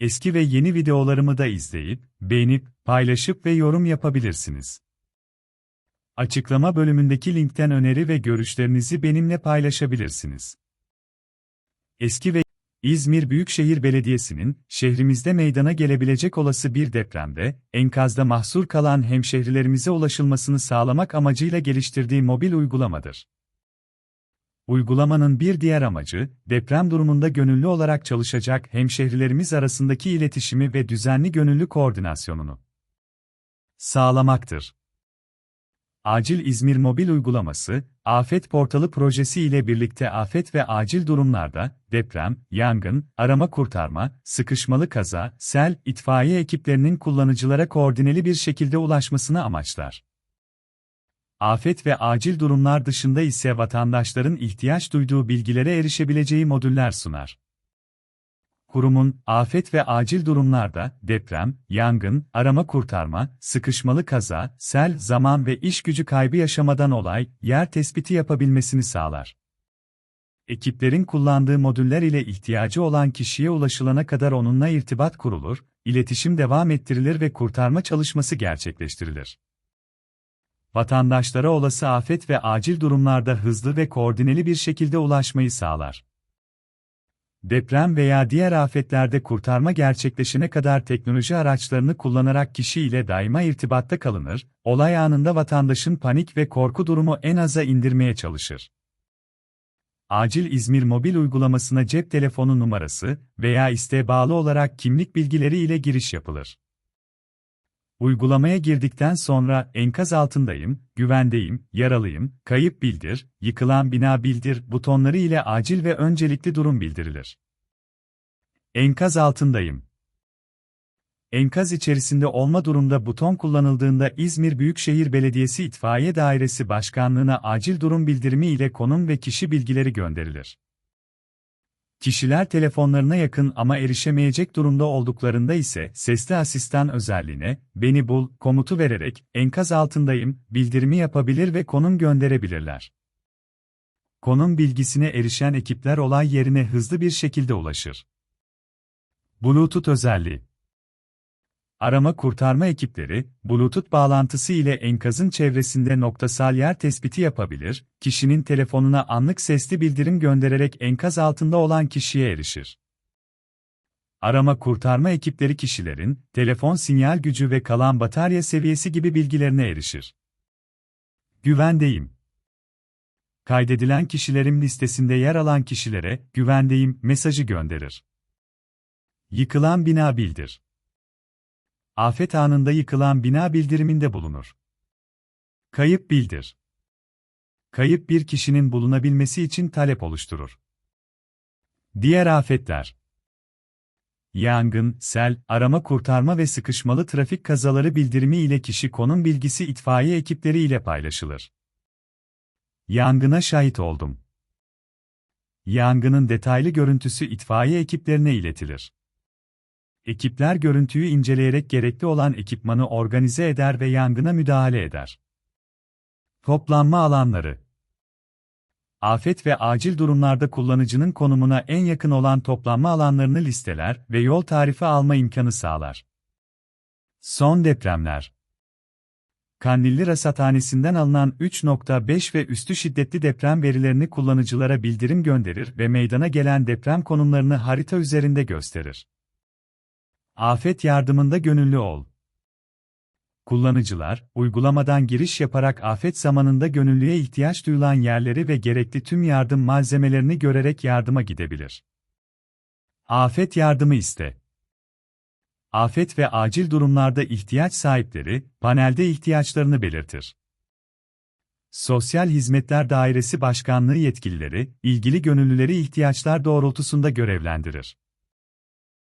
Eski ve yeni videolarımı da izleyip, beğenip, paylaşıp ve yorum yapabilirsiniz. Açıklama bölümündeki linkten öneri ve görüşlerinizi benimle paylaşabilirsiniz. Eski ve İzmir Büyükşehir Belediyesi'nin şehrimizde meydana gelebilecek olası bir depremde enkazda mahsur kalan hemşehrilerimize ulaşılmasını sağlamak amacıyla geliştirdiği mobil uygulamadır. Uygulamanın bir diğer amacı, deprem durumunda gönüllü olarak çalışacak hemşehrilerimiz arasındaki iletişimi ve düzenli gönüllü koordinasyonunu sağlamaktır. Acil İzmir mobil uygulaması, Afet Portalı projesi ile birlikte afet ve acil durumlarda, deprem, yangın, arama kurtarma, sıkışmalı kaza, sel, itfaiye ekiplerinin kullanıcılara koordineli bir şekilde ulaşmasını amaçlar. Afet ve acil durumlar dışında ise vatandaşların ihtiyaç duyduğu bilgilere erişebileceği modüller sunar. Kurumun, afet ve acil durumlarda, deprem, yangın, arama kurtarma, sıkışmalı kaza, sel, zaman ve iş gücü kaybı yaşamadan olay, yer tespiti yapabilmesini sağlar. Ekiplerin kullandığı modüller ile ihtiyacı olan kişiye ulaşılana kadar onunla irtibat kurulur, iletişim devam ettirilir ve kurtarma çalışması gerçekleştirilir. Vatandaşlara olası afet ve acil durumlarda hızlı ve koordineli bir şekilde ulaşmayı sağlar. Deprem veya diğer afetlerde kurtarma gerçekleşene kadar teknoloji araçlarını kullanarak kişi ile daima irtibatta kalınır, olay anında vatandaşın panik ve korku durumu en aza indirmeye çalışır. Acil İzmir mobil uygulamasına cep telefonu numarası veya isteğe bağlı olarak kimlik bilgileri ile giriş yapılır. Uygulamaya girdikten sonra enkaz altındayım, güvendeyim, yaralıyım, kayıp bildir, yıkılan bina bildir butonları ile acil ve öncelikli durum bildirilir. Enkaz altındayım. Enkaz içerisinde olma durumda buton kullanıldığında İzmir Büyükşehir Belediyesi İtfaiye Dairesi Başkanlığı'na acil durum bildirimi ile konum ve kişi bilgileri gönderilir. Kişiler telefonlarına yakın ama erişemeyecek durumda olduklarında ise sesli asistan özelliğine "Beni bul" komutu vererek "Enkaz altındayım" bildirimi yapabilir ve konum gönderebilirler. Konum bilgisine erişen ekipler olay yerine hızlı bir şekilde ulaşır. Bluetooth özelliği Arama kurtarma ekipleri, Bluetooth bağlantısı ile enkazın çevresinde noktasal yer tespiti yapabilir, kişinin telefonuna anlık sesli bildirim göndererek enkaz altında olan kişiye erişir. Arama kurtarma ekipleri kişilerin, telefon sinyal gücü ve kalan batarya seviyesi gibi bilgilerine erişir. Güvendeyim. Kaydedilen kişilerin listesinde yer alan kişilere, güvendeyim mesajı gönderir. Yıkılan bina bildir afet anında yıkılan bina bildiriminde bulunur. Kayıp bildir. Kayıp bir kişinin bulunabilmesi için talep oluşturur. Diğer afetler Yangın, sel, arama kurtarma ve sıkışmalı trafik kazaları bildirimi ile kişi konum bilgisi itfaiye ekipleri ile paylaşılır. Yangına şahit oldum. Yangının detaylı görüntüsü itfaiye ekiplerine iletilir. Ekipler görüntüyü inceleyerek gerekli olan ekipmanı organize eder ve yangına müdahale eder. Toplanma alanları Afet ve acil durumlarda kullanıcının konumuna en yakın olan toplanma alanlarını listeler ve yol tarifi alma imkanı sağlar. Son depremler Kandilli Rasathanesi'nden alınan 3.5 ve üstü şiddetli deprem verilerini kullanıcılara bildirim gönderir ve meydana gelen deprem konumlarını harita üzerinde gösterir. Afet yardımında gönüllü ol. Kullanıcılar, uygulamadan giriş yaparak afet zamanında gönüllüye ihtiyaç duyulan yerleri ve gerekli tüm yardım malzemelerini görerek yardıma gidebilir. Afet yardımı iste. Afet ve acil durumlarda ihtiyaç sahipleri, panelde ihtiyaçlarını belirtir. Sosyal Hizmetler Dairesi Başkanlığı yetkilileri, ilgili gönüllüleri ihtiyaçlar doğrultusunda görevlendirir.